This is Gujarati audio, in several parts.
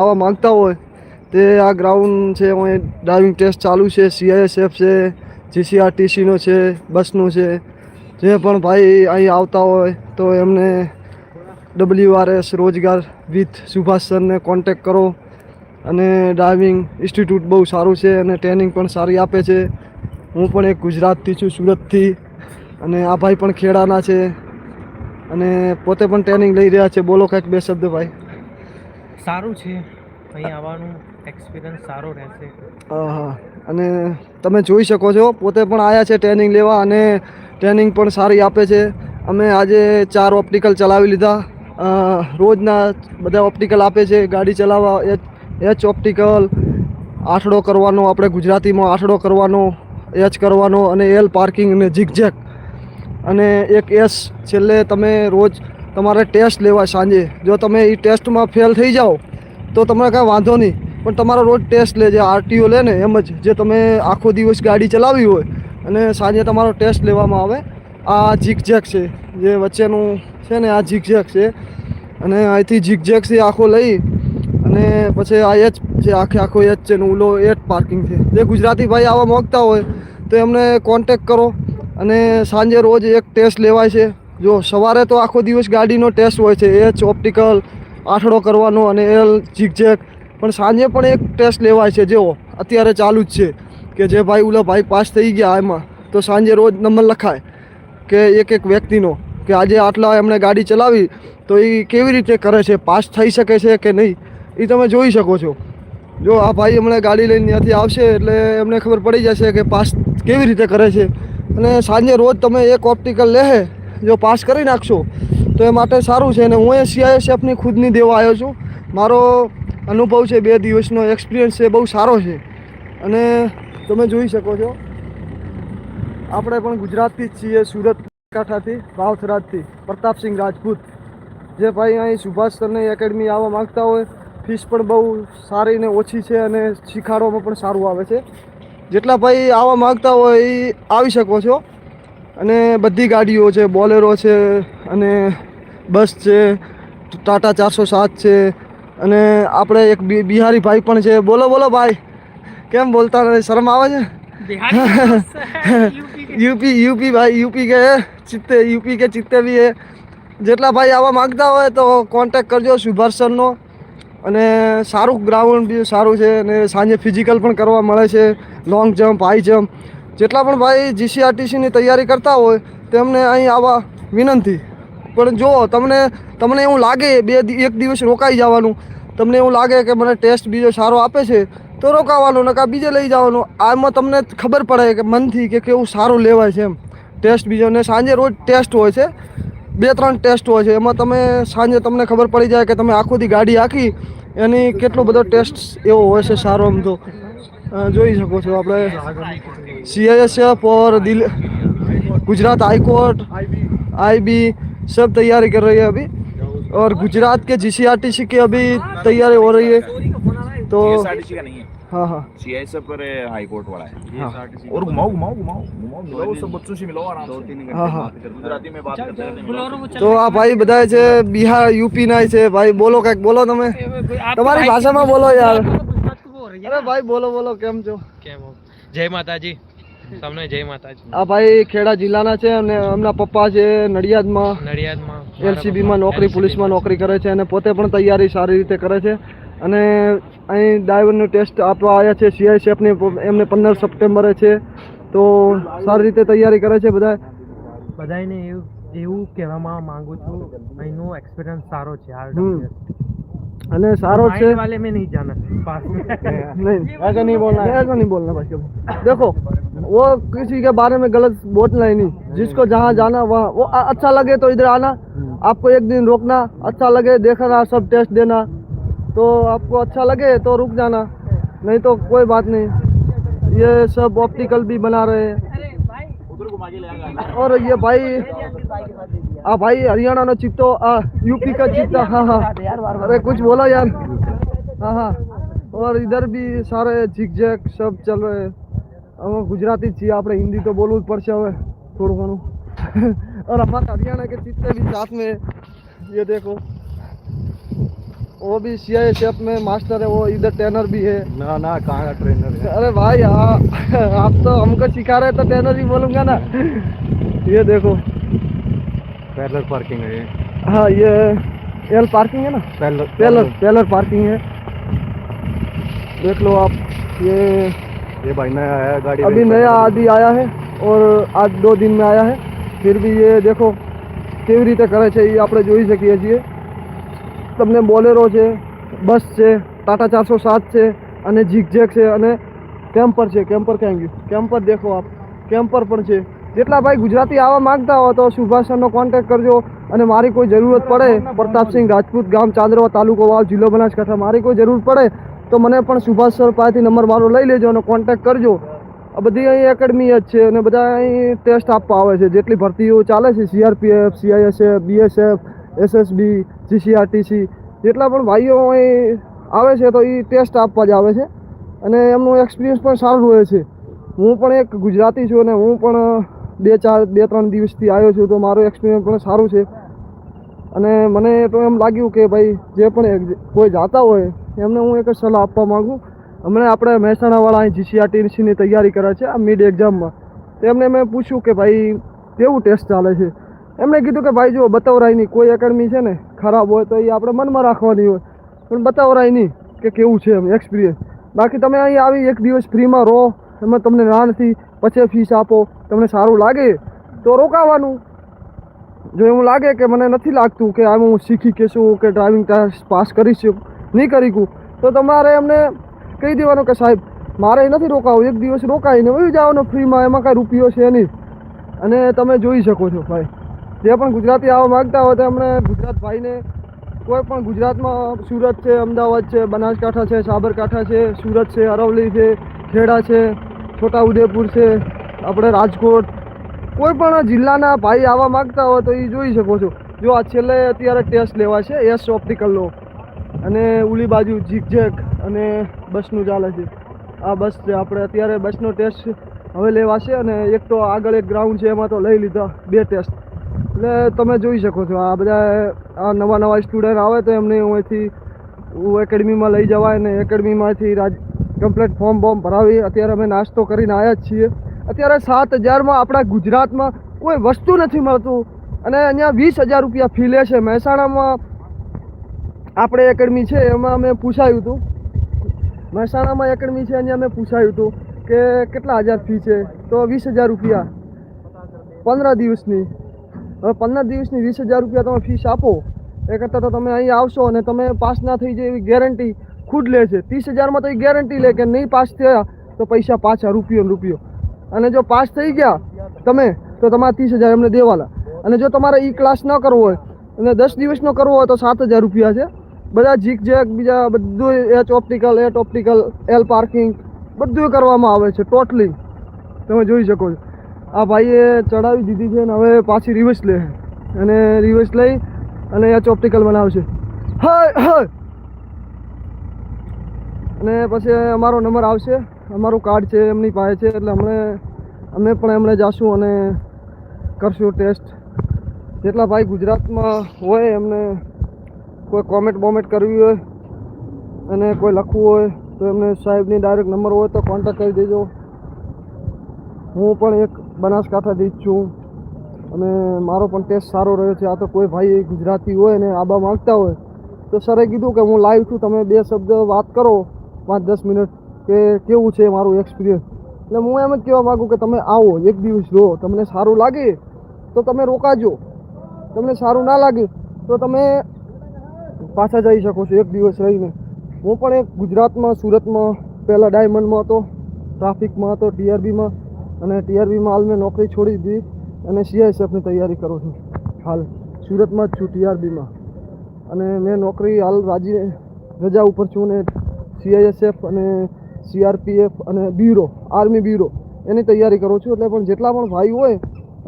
આવવા માંગતા હોય તે આ ગ્રાઉન્ડ છે અહીં ડ્રાઇવિંગ ટેસ્ટ ચાલુ છે સીઆઈએસએફ છે જીસીઆરટીસીનો છે બસનો છે. જે પણ ભાઈ અહીં આવતા હોય તો એમને ડબલ્યુ આર રોજગાર વિથ સુભાષ સરને કોન્ટેક કરો. અને ડ્રાઇવિંગ ઇન્સ્ટિટ્યૂટ બહુ સારું છે અને ટ્રેનિંગ પણ સારી આપે છે. હું પણ એક ગુજરાતથી છું, સુરતથી. અને આ ભાઈ પણ ખેડાના છે. અને પોતે પણ ટ્રેનિંગ લઈ રહ્યા છે. બોલો કંઈક બે શબ્દ ભાઈ. સારું છે. અહીં આવવાનું એક્સપિરિયન્સ સારો રહેશે. અને તમે જોઈ શકો છો, પોતે પણ આવ્યા છે ટ્રેનિંગ લેવા અને ટ્રેનિંગ પણ સારી આપે છે. અમે આજે ચાર ઓપ્ટિકલ ચલાવી લીધા. રોજના બધા ઓપ્ટિકલ આપે છે, ગાડી ચલાવવા, એચ એચ ઓપ્ટિકલ આઠડો કરવાનો, આપણે ગુજરાતીમાં આઠડો કરવાનો, એચ કરવાનો અને એલ પાર્કિંગ અને ઝીકઝેક અને એક એસ છેલ્લે તમે રોજ તમારે ટેસ્ટ લેવા સાંજે. જો તમે એ ટેસ્ટમાં ફેલ થઈ જાઓ, તો તમને કાંઈ વાંધો નહીં. પણ તમારો રોજ ટેસ્ટ લે જે આરટીઓ લે ને, એમ જ. જે તમે આખો દિવસ ગાડી ચલાવી હોય, અને સાંજે તમારો ટેસ્ટ લેવામાં આવે. આ ઝીકઝેક છે, જે વચ્ચેનું છે ને, આ ઝીકઝેક છે. અને અહીંથી ઝીકઝેકથી આખો લઈ, અને પછી આ એચ છે, આખે આખો એચ છે ને, ઉલો એટ પાર્કિંગ છે. જે ગુજરાતી ભાઈ આવવા માગતા હોય, તો એમને કોન્ટેક કરો. અને સાંજે રોજ એક ટેસ્ટ લેવાય છે. જો સવારે તો આખો દિવસ ગાડીનો ટેસ્ટ હોય છે એચ ઓપ્ટિકલ આઠડો કરવાનો અને એલ ઝીકઝેક પણ સાંજે પણ એક ટેસ્ટ લેવાય છે, જેવો. અત્યારે ચાલુ જ છે કે જે ભાઈ ઓલા ભાઈ પાસ થઈ ગયા એમાં, તો સાંજે રોજ નંબર લખાય કે એક એક વ્યક્તિનો કે આજે આટલા એમણે ગાડી ચલાવી, તો એ કેવી રીતે કરે છે, પાસ થઈ શકે છે કે નહીં એ તમે જોઈ શકો છો. જો આ ભાઈ હમણાં ગાડી લઈને ત્યાંથી આવશે એટલે એમને ખબર પડી જશે કે પાસ કેવી રીતે કરે છે. અને સાંજે રોજ તમે એક ઓપ્ટિકલ લે જો પાસ કરી નાખશો, તો એ માટે સારું છે. અને હું એ સીઆઈએસએફની ખુદની દેવા આવ્યો છું. મારો અનુભવ છે બે દિવસનો એક્સપિરિયન્સ છે બહુ સારો છે. અને તમે જોઈ શકો છો, આપણે પણ ગુજરાતથી જ છીએ, સુરત કાંઠાથી ભાવથરાજથી પ્રતાપસિંહ રાજપૂત. જે ભાઈ અહીં સુભાષ સરને એકેડમી આવવા માગતા હોય ફીસ પણ બહુ સારી ને ઓછી છે અને શીખાડવામાં પણ સારું આવે છે. જેટલા ભાઈ આવવા માગતા હોય એ આવી શકો છો. અને બધી ગાડીઓ છે બોલેરો છે અને બસ છે ટાટા ચારસો સાત છે અને આપણે એક બિહારી ભાઈ પણ છે. બોલો બોલો ભાઈ કેમ બોલતા નથી શરમ આવે છે? યુપી યુપી ભાઈ યુપી કે ચિત્તે યુપી કે ચિત્તે બી એ. જેટલા ભાઈ આવવા માગતા હોય તો કોન્ટેક કરજો શુભાર્સનનો અને સારું ગ્રાઉન્ડ બી સારું છે અને સાંજે ફિઝિકલ પણ કરવા મળે છે. લોંગ જમ્પ હાઈ જમ્પ જેટલા પણ ભાઈ જીસીઆરટીસીની તૈયારી કરતા હોય તેમને અહીં આવવા વિનંતી. પણ જો તમને તમને એવું લાગે બે એક દિવસ રોકાઈ જવાનું, તમને એવું લાગે કે મને ટેસ્ટ બીજો સારો આપે છે, તો રોકાવાનું નકા બીજે લઈ જવાનું. આમાં તમને ખબર પડે કે મનથી કે કેવું સારું લેવાય છે એમ. ટેસ્ટ બીજો, ને સાંજે રોજ ટેસ્ટ હોય છે. બે, ત્રણ ટેસ્ટ હોય છે. એમાં તમે સાંજે તમને ખબર પડી જાય કે તમે આખોથી ગાડી આખી, એની કેટલો બધો ટેસ્ટ એવો હોય છે સારો આમ તો. જોઈ શકો છો આપણે સીઆઈએસએફ और दिल गुजरात हाई कोर्ट आईबी सब तैयारी कर रही है अभी और गुजरात के जीसीआरटीसी की अभी तैयारी हो रही है तो सीएसआरटीसी का नहीं है हाँ हाँ सीआईएसएफ पर हाई कोर्ट वाला है हाँ और घुमाओ घुमाओ घुमाओ घुमाओ मिलाओ सब बच्चों से मिलाओ आराम से हाँ हाँ गुजराती में बात करते रहते मिलाओ તો આ ભાઈ બધા છે બિહાર યુપી ના છે ભાઈ બોલો કઈક બોલો તમે તમારી ભાષામાં બોલો યાર અરે ભાઈ બોલો બોલો કેમ છો? કેમ જય માતાજી. તમને જય માતાજી. આ ભાઈ ખેડા જિલ્લાના છે અને એમના પપ્પા છે નડિયાદમાં. નડિયાદમાં એલસીબીમાં નોકરી પોલીસમાં નોકરી કરે છે અને પોતે પણ તૈયારી સારી રીતે કરે છે. અને અહીં ડ્રાઈવરનું ટેસ્ટ આપવા આવ્યા છે સીઆઈએસએફની એમને પંદર સપ્ટેમ્બરે છે. તો સારી રીતે તૈયારી કરે છે બધા બધાને એવું એવું કહેવામાં માંગુ છું અહીંનો એક્સપિરિયન્સ સારો છે હમ. અને સારો છે माइंड वाले में नहीं जाना पास में नहीं ऐसा नहीं बोलना है ऐसा नहीं बोलना भाई कभी देखो वो किसी के बारे में गलत बोलना ही नहीं जिसको जहाँ जाना वहाँ वो अ- अच्छा लगे तो इधर आना आपको एक दिन रोकना अच्छा लगे देखना सब टेस्ट देना तो आपको अच्छा लगे तो रुक जाना नहीं तो कोई बात नहीं ये सब ऑप्टिकल भी बना रहे हैं और ये भाई हाँ भाई हरियाणा नो चित्तो आ, यूपी का चित्ता हाँ हाँ अरे कुछ बोलो यार हाँ हाँ और इधर भी सारे झिक झैक सब चल रहे हैं हम गुजराती જ છીએ આપણે હિન્દી તો બોલવું જ પડશે હવે થોડું ઘણું और हमारे हरियाणा के चित्ते भी साथ में ये देखो वो भी सी आई एस एफ में मास्टर है वो इधर ट्रेनर भी है ना ना कहाँ का ट्रेनर है अरे भाई आप आप तो हमको सिखा रहे तो ट्रेनर ही बोलूंगा ना ये देखो पैरेलल पार्किंग है ये हाँ ये एल पार्किंग है ना पैरेलल पेलर पेलर पार्किंग है देख लो आप ये ये भाई नया आया है गाड़ी अभी रेंट पर नया है। आदि आया है और आज दो दिन में आया है फिर भी ये દેખો કેવી રીતે કરે છે એ આપણે જોઈ શકીએ છીએ તમને બોલેરો છે, બસ છે, ટાટા ચારસો સાત છે અને ઝીકઝેક છે અને કેમ્પર છે, કેમ્પર ક્યાં ગયું? કેમ્પર દેખો આપ. કેમ્પર પણ છે. જેટલા ભાઈ ગુજરાતી આવવા માંગતા હો તો સુભાષ સરનો કરજો અને મારી કોઈ જરૂરત પડે, પ્રતાપસિંહ રાજપૂત ગામ ચાંદરવા તાલુકો વાવ, જિલ્લો બનાસકાંઠા, મારી કોઈ જરૂર પડે તો મને પણ સુભાષ સર પાસેથી નંબર મારો લઈ લેજો અને કોન્ટેક્ટ કરજો. આ બધી અહીં એકેડમી જ છે અને બધા અહીં ટેસ્ટ આપવા આવે છે. જેટલી ભરતીઓ ચાલે છે CRPF CISF BSF SSB, GCRTC જેટલા પણ ભાઈઓ અહીં આવે છે તો એ ટેસ્ટ આપવા જ આવે છે. અને એમનું એક્સપિરિયન્સ પણ સારું રહે છે. હું પણ એક ગુજરાતી છું અને હું પણ બે ચાર, બે ત્રણ દિવસથી આવ્યો છું તો મારો એક્સપિરિયન્સ પણ સારું છે. અને મને તો એમ લાગ્યું કે ભાઈ, જે પણ કોઈ જાતા હોય, એમને હું એક સલાહ આપવા માગું. હમણાં આપણે મહેસાણાવાળા અહીં જીસીઆરટીસીની તૈયારી કરે છે, આ મિડ એક્ઝામમાં તેમને મેં પૂછ્યું કે ભાઈ, કેવું ટેસ્ટ ચાલે છે? એમણે કીધું કે ભાઈ જો બતાવરાય નહીં કોઈ એકેડમી છે ને, ખરાબ હોય તો એ આપણે મનમાં રાખવાની હોય. પણ બતાવરાય નહીં કે કેવું છે એમ એક્સપિરિયન્સ બાકી તમે અહીં આવી એક દિવસ ફ્રીમાં રહો, એમાં તમને ના નથી પછી ફીસ આપો, તમને સારું લાગે, તો રોકાવાનું. જો એવું લાગે કે મને નથી લાગતું કે આમ હું શીખી કે શું, કે ડ્રાઇવિંગ ટેસ્ટ પાસ કરી શકું, નહીં કરી તો તમારે એમને કહી દેવાનું કે સાહેબ, મારે નથી રોકાવું, એક દિવસ રોકાઈને વહી જવાનું ફ્રીમાં એમાં કાંઈ રૂપિયો છે નહીં. અને તમે જોઈ શકો છો, ભાઈ. જે પણ ગુજરાતી આવવા માગતા હોય તો એમણે ગુજરાત ભાઈને કોઈ પણ ગુજરાતમાં સુરત છે, અમદાવાદ છે, બનાસકાંઠા છે, સાબરકાંઠા છે, સુરત છે, અરવલ્લી છે, ખેડા છે, છોટાઉદેપુર છે, આપણે રાજકોટ, કોઈ પણ જિલ્લાના ભાઈ આવવા માંગતા હોય તો એ જોઈ શકો છો. જો આ છેલ્લે અત્યારે ટેસ્ટ લેવા છે એસ ઓપ્ટિકલનો અને ઉલી બાજુ ઝીકઝેક અને બસનું ચાલે છે. આ બસ છે, આપણે અત્યારે બસનો ટેસ્ટ હવે લેવાશે અને એક તો આગળ એક ગ્રાઉન્ડ છે, એમાં તો લઈ લીધા, બે ટેસ્ટ. એટલે તમે જોઈ શકો છો, આ બધા, આ નવા નવા સ્ટુડન્ટ આવે તો એમને હું અહીંથી એકેડમીમાં લઈ જવાય ને એકેડમીમાંથી રાજ કમ્પ્લેટ ફોર્મ બોર્મ ભરાવી, અત્યારે અમે નાસ્તો કરીને આવ્યા જ છીએ. અત્યારે સાત હજારમાં આપણા ગુજરાતમાં કોઈ વસ્તુ નથી મળતું અને અહીંયા વીસ હજાર રૂપિયા ફી લે છે. મહેસાણામાં આપણે એકેડમી છે, એમાં અમે પૂછાયું હતું. મહેસાણામાં એકેડમી છે, અહીંયા મેં પૂછાયું હતું કે કેટલા હજાર ફી છે? તો વીસ હજાર રૂપિયા. પંદર દિવસની. હવે પંદર દિવસની વીસ હજાર રૂપિયા તમે ફીસ આપો. એ કરતાં તો તમે અહીં આવશો અને તમે પાસ ના થઈ જાય એવી ગેરંટી ખુદ લે છે. ત્રીસ હજારમાં તો એ ગેરંટી લે કે નહીં પાસ થયા તો પૈસા પાછા રૂપિયો રૂપિયો. અને જો પાસ થઈ ગયા તમે, તો તમારે ત્રીસ હજાર એમને દેવાના. અને જો તમારે ઈ ક્લાસ ન કરવો હોય, અને દસ દિવસનો કરવો હોય તો સાત હજાર રૂપિયા છે. બધા જીક જેક બીજા બધું H optical at optical L parking બધું કરવામાં આવે છે ટોટલી તમે જોઈ શકો છો. આ ભાઈએ ચડાવી દીધી છે ને હવે પાછી રિવર્સ લે અને રિવર્સ લઈ અને અહીંયા ચોપ્ટિકલ બનાવશે. હાય હાય! અને પછી અમારો નંબર આવશે. અમારું કાર્ડ છે, એમની પાસે છે, એટલે અમને, અમે પણ એમણે જાશું અને કરશું ટેસ્ટ. જેટલા ભાઈ ગુજરાતમાં હોય, એમને કોઈ કોમેન્ટ બોમેન્ટ કરવી હોય અને કોઈ લખવું હોય, તો એમને સાહેબની ડાયરેક્ટ નંબર હોય તો કોન્ટેક્ટ કરી દેજો. હું પણ એક બનાસકાંઠાથી જ છું. અને મારો પણ ટેસ્ટ સારો રહ્યો છે. આ તો કોઈ ભાઈ ગુજરાતી હોય ને આબા માંગતા હોય, તો સરે કીધું કે હું લાઈવ છું, તમે બે શબ્દ વાત કરો, પાંચ દસ મિનિટ, કે કેવું છે મારું એક્સપિરિયન્સ એટલે હું એમ જ કહેવા માગું કે તમે આવો, એક દિવસ રહો, તમને સારું લાગે, તો તમે રોકાજો. તમને સારું ના લાગે, તો તમે પાછા જઈ શકો છો, એક દિવસ રહીને. હું પણ એક ગુજરાતમાં, સુરતમાં, પહેલાં ડાયમંડમાં હતો ટ્રાફિકમાં હતો ટીઆરબીમાં અને ટીઆરબીમાં હાલ મેં નોકરી છોડી દીધી અને સીઆઈએસએફની તૈયારી કરું છું. હાલ સુરતમાં જ છું ટીઆરબીમાં અને મેં નોકરી હાલ રાજી રજા ઉપર છું ને સીઆઈએસએફ અને સીઆરપીએફ અને બ્યુરો, આર્મી બ્યુરો એની તૈયારી કરું છું. એટલે પણ જેટલા પણ ભાઈ હોય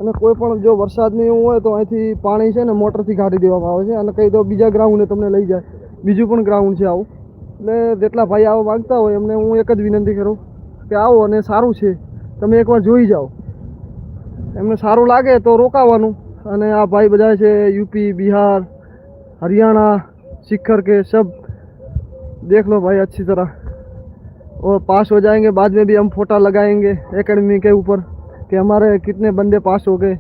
અને કોઈ પણ જો વરસાદની એવું હોય તો અહીંથી પાણી છે ને મોટરથી કાઢી દેવામાં આવે છે. અને કંઈ તો બીજા ગ્રાઉન્ડે તમને લઈ જાય. બીજું પણ ગ્રાઉન્ડ છે આવું. એટલે જેટલા ભાઈ આવવા માગતા હોય એમને હું એક જ વિનંતી કરું કે આવો અને સારું છે. તમે એકવાર જોઈ જાઓ એમને સારું લાગે તો રોકાવાનું અને આ ભાઈ બધા છે યુપી બિહાર હરિયાણા शिखर के सब देख लो भाई अच्छी तरह और पास हो जाएंगे बाद में भी हम फोटा लगाएंगे एकेडमी के ऊपर कि हमारे कितने बंदे पास हो गए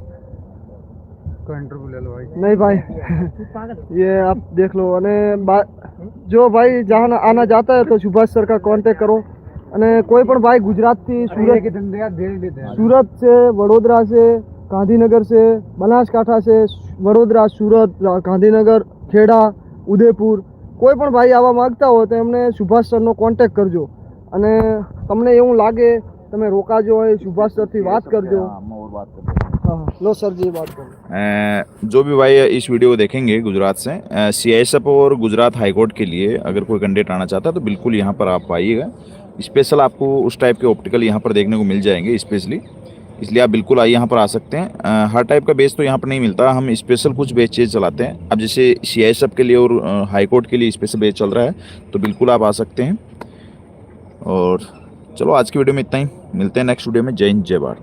भाई नहीं भाई ये आप देख लो अने जो भाई जहाँ आना जाता है तो सुभाष सर का कांटेक्ट करो અને કોઈ પણ ભાઈ ગુજરાતથી સુરત સુરત છે વડોદરા છે ગાંધીનગર છે બનાસકાંઠા છે વડોદરા સુરત ગાંધીનગર ખેડા ઉદયપુર. કોઈ પણ ભાઈ આવવા માંગતા હોય તો એમને સુભાષ સરનો કોન્ટેક કરજો. અને તમને એવું લાગે તમે રોકાજો હોય સુભાષ સરથી વાત કરજો. हाँ। लो सर जी बात करो। जो भी भाई इस वीडियो को देखेंगे गुजरात से सी और गुजरात हाईकोर्ट के लिए अगर कोई कैंडिडेट आना चाहता है तो बिल्कुल यहाँ पर आप आइएगा। स्पेशल आपको उस टाइप के ऑप्टिकल यहाँ पर देखने को मिल जाएँगे स्पेशली इसलिए आप बिल्कुल आइए यहाँ पर आ सकते हैं। आ, हर टाइप का बेच तो यहाँ पर नहीं मिलता। हम स्पेशल कुछ बेचेज चलाते हैं। अब जैसे सी आई के लिए और हाईकोर्ट के लिए स्पेशल बेच चल रहा है तो बिल्कुल आप आ सकते हैं। और चलो आज की वीडियो में इतना ही। मिलते हैं नेक्स्ट वीडियो में। जय हिंद जय भारत।